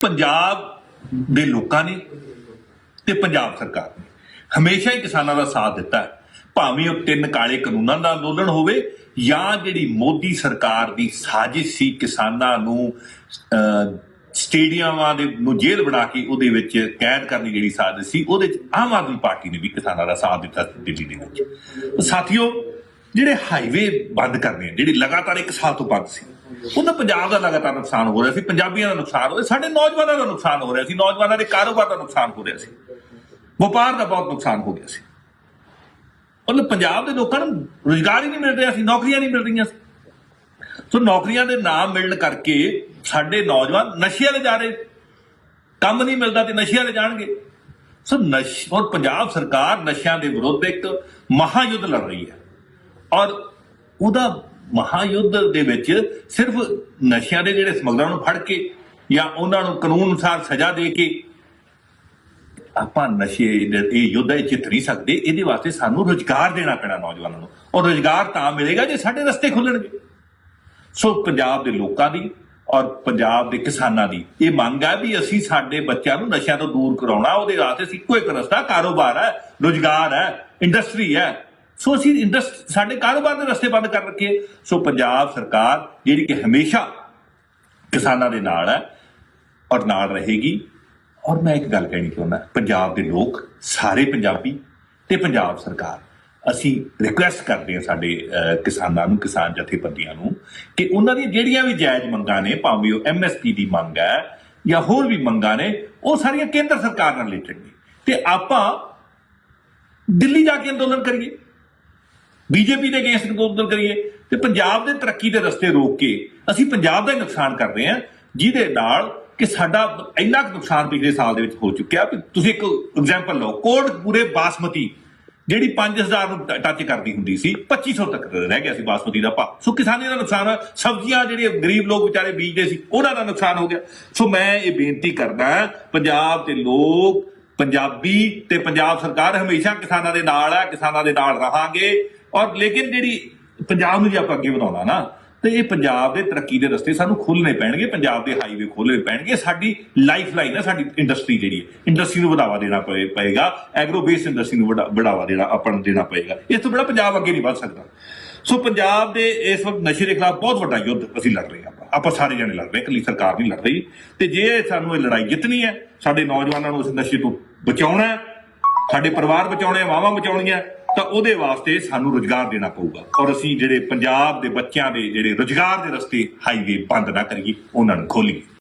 ਪੰਜਾਬ ਦੇ ਲੋਕਾਂ ਨੇ ਤੇ ਪੰਜਾਬ ਸਰਕਾਰ ਨੇ ਹਮੇਸ਼ਾ ਹੀ ਕਿਸਾਨਾਂ ਦਾ ਸਾਥ ਦਿੱਤਾ ਹੈ। ਭਾਵੇਂ ਉਹ ਤਿੰਨ ਕਾਲੇ ਕਾਨੂੰਨਾਂ ਦਾ ਅੰਦੋਲਨ ਹੋਵੇ ਜਾਂ ਜਿਹੜੀ ਮੋਦੀ ਸਰਕਾਰ ਦੀ ਸਾਜ਼ਿਸ਼ ਸੀ ਕਿਸਾਨਾਂ ਨੂੰ ਸਟੇਡੀਅਮਾਂ ਦੇ ਨੂੰ ਜੇਲ੍ਹ ਬਣਾ ਕੇ ਉਹਦੇ ਵਿੱਚ ਕੈਦ ਕਰਨ ਦੀ ਜਿਹੜੀ ਸਾਜ਼ਿਸ਼ ਸੀ, ਉਹਦੇ ਵਿੱਚ ਆਮ ਆਦਮੀ ਪਾਰਟੀ ਨੇ ਵੀ ਕਿਸਾਨਾਂ ਦਾ ਸਾਥ ਦਿੱਤਾ ਸੀ ਦਿੱਲੀ ਦੇ ਵਿੱਚ। ਸਾਥੀਓ, ਜਿਹੜੇ ਹਾਈਵੇ ਬੰਦ ਕਰਨੇ ਜਿਹੜੇ ਲਗਾਤਾਰ ਇੱਕ ਸਾਲ ਤੋਂ ਬੰਦ ਸੀ ਉਹਨਾਂ ਪੰਜਾਬ ਦਾ ਲਗਾਤਾਰ ਨੁਕਸਾਨ ਹੋ ਰਿਹਾ ਸੀ, ਪੰਜਾਬੀਆਂ ਦਾ ਨੁਕਸਾਨ ਹੋ ਰਿਹਾ, ਸਾਡੇ ਨੌਜਵਾਨਾਂ ਦਾ ਨੁਕਸਾਨ ਹੋ ਰਿਹਾ ਸੀ, ਨੌਜਵਾਨਾਂ ਦੇ ਕਾਰੋਬਾਰ ਦਾ ਨੁਕਸਾਨ ਹੋ ਰਿਹਾ ਸੀ, ਵਪਾਰ ਦਾ ਬਹੁਤ ਨੁਕਸਾਨ ਹੋ ਗਿਆ ਸੀ। ਮਤਲਬ ਪੰਜਾਬ ਦੇ ਲੋਕਾਂ ਨੂੰ ਰੁਜ਼ਗਾਰ ਹੀ ਨਹੀਂ ਮਿਲ ਰਿਹਾ ਸੀ, ਨੌਕਰੀਆਂ ਨਹੀਂ ਮਿਲ ਰਹੀਆਂ ਸੀ। ਸੋ ਨੌਕਰੀਆਂ ਦੇ ਨਾ ਮਿਲਣ ਕਰਕੇ ਸਾਡੇ ਨੌਜਵਾਨ ਨਸ਼ਿਆਂ 'ਤੇ ਜਾ ਰਹੇ, ਕੰਮ ਨਹੀਂ ਮਿਲਦਾ ਤੇ ਨਸ਼ਿਆਂ 'ਤੇ ਜਾਣਗੇ। ਸੋ ਨਸ਼, ਔਰ ਪੰਜਾਬ ਸਰਕਾਰ ਨਸ਼ਿਆਂ ਦੇ ਵਿਰੁੱਧ ਇੱਕ ਮਹਾਯੁੱਧ ਲੜ ਰਹੀ ਹੈ। ਔਰ ਉਹਦਾ ਮਹਾਯੁੱਧ ਦੇ ਵਿੱਚ ਸਿਰਫ ਨਸ਼ਿਆਂ ਦੇ ਜਿਹੜੇ ਸਮਗਲਰਾਂ ਨੂੰ ਫੜ ਕੇ ਜਾਂ ਉਹਨਾਂ ਨੂੰ ਕਾਨੂੰਨ ਅਨੁਸਾਰ ਸਜ਼ਾ ਦੇ ਕੇ ਆਪਾਂ ਨਸ਼ੇ ਦੇ- ਇਹ ਯੁੱਧ ਇਹ ਜਿੱਤ ਨਹੀਂ ਸਕਦੇ, ਇਹਦੇ ਵਾਸਤੇ ਸਾਨੂੰ ਰੁਜ਼ਗਾਰ ਦੇਣਾ ਪੈਣਾ ਨੌਜਵਾਨਾਂ ਨੂੰ। ਔਰ ਰੁਜ਼ਗਾਰ ਤਾਂ ਮਿਲੇਗਾ ਜੇ ਸਾਡੇ ਰਸਤੇ ਖੁੱਲਣਗੇ। ਸੋ ਪੰਜਾਬ ਦੇ ਲੋਕਾਂ ਦੀ ਔਰ ਪੰਜਾਬ ਦੇ ਕਿਸਾਨਾਂ ਦੀ ਇਹ ਮੰਗ ਹੈ ਵੀ ਅਸੀਂ ਸਾਡੇ ਬੱਚਿਆਂ ਨੂੰ ਨਸ਼ਿਆਂ ਤੋਂ ਦੂਰ ਕਰਾਉਣਾ, ਉਹਦੇ ਵਾਸਤੇ ਅਸੀਂ ਇੱਕੋ ਇੱਕ ਰਸਤਾ, ਕਾਰੋਬਾਰ ਹੈ, ਰੁਜ਼ਗਾਰ ਹੈ, ਇੰਡਸਟਰੀ ਹੈ ਸੋ ਅਸੀਂ ਇੰਡਸਟ ਸਾਡੇ ਕਾਰੋਬਾਰ ਦੇ ਰਸਤੇ ਬੰਦ ਕਰ ਰੱਖੇ। ਸੋ ਪੰਜਾਬ ਸਰਕਾਰ ਜਿਹੜੀ ਕਿ ਹਮੇਸ਼ਾ ਕਿਸਾਨਾਂ ਦੇ ਨਾਲ ਹੈ ਔਰ ਨਾਲ ਰਹੇਗੀ। ਔਰ ਮੈਂ ਇੱਕ ਗੱਲ ਕਹਿਣੀ ਚਾਹੁੰਦਾ, ਪੰਜਾਬ ਦੇ ਲੋਕ, ਸਾਰੇ ਪੰਜਾਬੀ ਤੇ ਪੰਜਾਬ ਸਰਕਾਰ, ਅਸੀਂ ਰਿਕੁਐਸਟ ਕਰਦੇ ਹਾਂ ਸਾਡੇ ਕਿਸਾਨਾਂ ਨੂੰ, ਕਿਸਾਨ ਜਥੇਬੰਦੀਆਂ ਨੂੰ ਕਿ ਉਹਨਾਂ ਦੀਆਂ ਜਿਹੜੀਆਂ ਵੀ ਜਾਇਜ਼ ਮੰਗਾਂ ਨੇ, ਭਾਵੇਂ ਉਹ ਐਮਐਸਪੀ ਦੀ ਮੰਗ ਹੈ ਜਾਂ ਹੋਰ ਵੀ ਮੰਗਾਂ ਨੇ, ਉਹ ਸਾਰੀਆਂ ਕੇਂਦਰ ਸਰਕਾਰ ਨਾਲ ਰਿਲੇਟਡ ਨੇ ਤੇ ਆਪਾਂ ਦਿੱਲੀ ਜਾ ਕੇ ਅੰਦੋਲਨ ਕਰੀਏ। ਬੀਜੇਪੀ ਦੇ ਅਗੇਂਸਟ ਅੰਦੋਲਨ ਕਰੀਏ ਤੇ ਪੰਜਾਬ ਦੇ ਤਰੱਕੀ ਦੇ ਰਸਤੇ ਰੋਕ ਕੇ ਅਸੀਂ ਪੰਜਾਬ ਦਾ ਹੀ ਨੁਕਸਾਨ ਕਰ ਰਹੇ ਹਾਂ, ਜਿਹਦੇ ਨਾਲ ਕਿ ਸਾਡਾ ਇੰਨਾ ਕੁ ਨੁਕਸਾਨ ਪਿਛਲੇ ਸਾਲ ਦੇ ਵਿੱਚ ਹੋ ਚੁੱਕਿਆ। ਵੀ ਤੁਸੀਂ ਇੱਕ ਐਗਜ਼ਾਮਪਲ ਲਓ ਕੋਟ ਪੂਰੇ ਬਾਸਮਤੀ, ਜਿਹੜੀ 5000 ਨੂੰ ਟੱਚ ਕਰਦੀ ਹੁੰਦੀ ਸੀ 2500 ਤੱਕ ਰਹਿ ਗਿਆ ਸੀ ਬਾਸਮਤੀ ਦਾ ਭਾਅ। ਸੋ ਕਿਸਾਨੀ ਦਾ ਨੁਕਸਾਨ ਹੋਇਆ, ਸਬਜ਼ੀਆਂ ਜਿਹੜੇ ਗਰੀਬ ਲੋਕ ਵਿਚਾਰੇ ਬੀਜਦੇ ਸੀ, ਉਹਨਾਂ ਦਾ ਨੁਕਸਾਨ ਹੋ ਗਿਆ। ਸੋ ਮੈਂ ਇਹ ਬੇਨਤੀ ਕਰਦਾ ਪੰਜਾਬ ਦੇ ਲੋਕ, ਪੰਜਾਬੀ ਤੇ ਪੰਜਾਬ ਸਰਕਾਰ ਹਮੇਸ਼ਾ ਕਿਸਾਨਾਂ ਦੇ ਨਾਲ ਹੈ, ਕਿਸਾਨਾਂ ਦੇ ਨਾਲ ਰਹਾਂਗੇ। ਔਰ ਲੇਕਿਨ ਜਿਹੜੀ ਪੰਜਾਬ ਨੂੰ ਜੇ ਆਪਾਂ ਅੱਗੇ ਵਧਾਉਣਾ ਨਾ ਤੇ ਇਹ ਪੰਜਾਬ ਦੇ ਤਰੱਕੀ ਦੇ ਰਸਤੇ ਸਾਨੂੰ ਖੋਲ੍ਹਣੇ ਪੈਣਗੇ ਪੰਜਾਬ ਦੇ ਹਾਈਵੇ ਖੋਲ੍ਹਣੇ ਪੈਣਗੇ ਸਾਡੀ ਲਾਈਫ ਲਾਈਨ ਹੈ ਸਾਡੀ ਇੰਡਸਟਰੀ ਜਿਹੜੀ ਹੈ ਇੰਡਸਟਰੀ ਨੂੰ ਵਧਾਵਾ ਦੇਣਾ ਪਏ- ਪਏਗਾ ਐਗਰੋ ਬੇਸਡ ਇੰਡਸਟਰੀ ਨੂੰ ਵਡਾ- ਵਧਾਵਾ ਦੇਣਾ ਆਪਾਂ ਨੂੰ ਦੇਣਾ ਪਏਗਾ ਇਸ ਤੋਂ ਬੜਾ ਪੰਜਾਬ ਅੱਗੇ ਨਹੀਂ ਵਧ ਸਕਦਾ। ਸੋ ਪੰਜਾਬ ਦੇ ਇਸ ਵਕਤ ਨਸ਼ੇ ਦੇ ਖਿਲਾਫ ਬਹੁਤ ਵੱਡਾ ਯੁੱਧ ਅਸੀਂ ਲੜ ਰਹੇ ਹਾਂ ਆਪਾਂ ਆਪਾਂ ਸਾਰੇ ਜਣੇ ਲੜ ਰਹੇ ਹਾਂ, ਇਕੱਲੀ ਸਰਕਾਰ ਨਹੀਂ ਲੜ ਰਹੀ ਤੇ ਜੇ ਸਾਨੂੰ ਇਹ ਲੜਾਈ ਜਿੱਤਣੀ ਹੈ ਸਾਡੇ ਨੌਜਵਾਨਾਂ ਨੂੰ ਇਸ ਨਸ਼ੇ ਤੋਂ ਬਚਾਉਣਾ ਹੈ ਸਾਡੇ ਪਰਿਵਾਰ ਬਚਾਉਣੇ ਆ ਮਾਵਾਂ ਬਚਾਉਣੀਆਂ ਤਾਂ ਉਹਦੇ ਵਾਸਤੇ ਸਾਨੂੰ ਰੁਜ਼ਗਾਰ ਦੇਣਾ ਪਊਗਾ। ਔਰ ਅਸੀਂ ਜਿਹੜੇ ਪੰਜਾਬ ਦੇ ਬੱਚਿਆਂ ਦੇ ਜਿਹੜੇ ਰੁਜ਼ਗਾਰ ਦੇ ਰਸਤੇ ਹਾਈਵੇ ਬੰਦ ਨਾ ਕਰੀਏ, ਉਹਨਾਂ ਨੂੰ ਖੋਲੀਏ।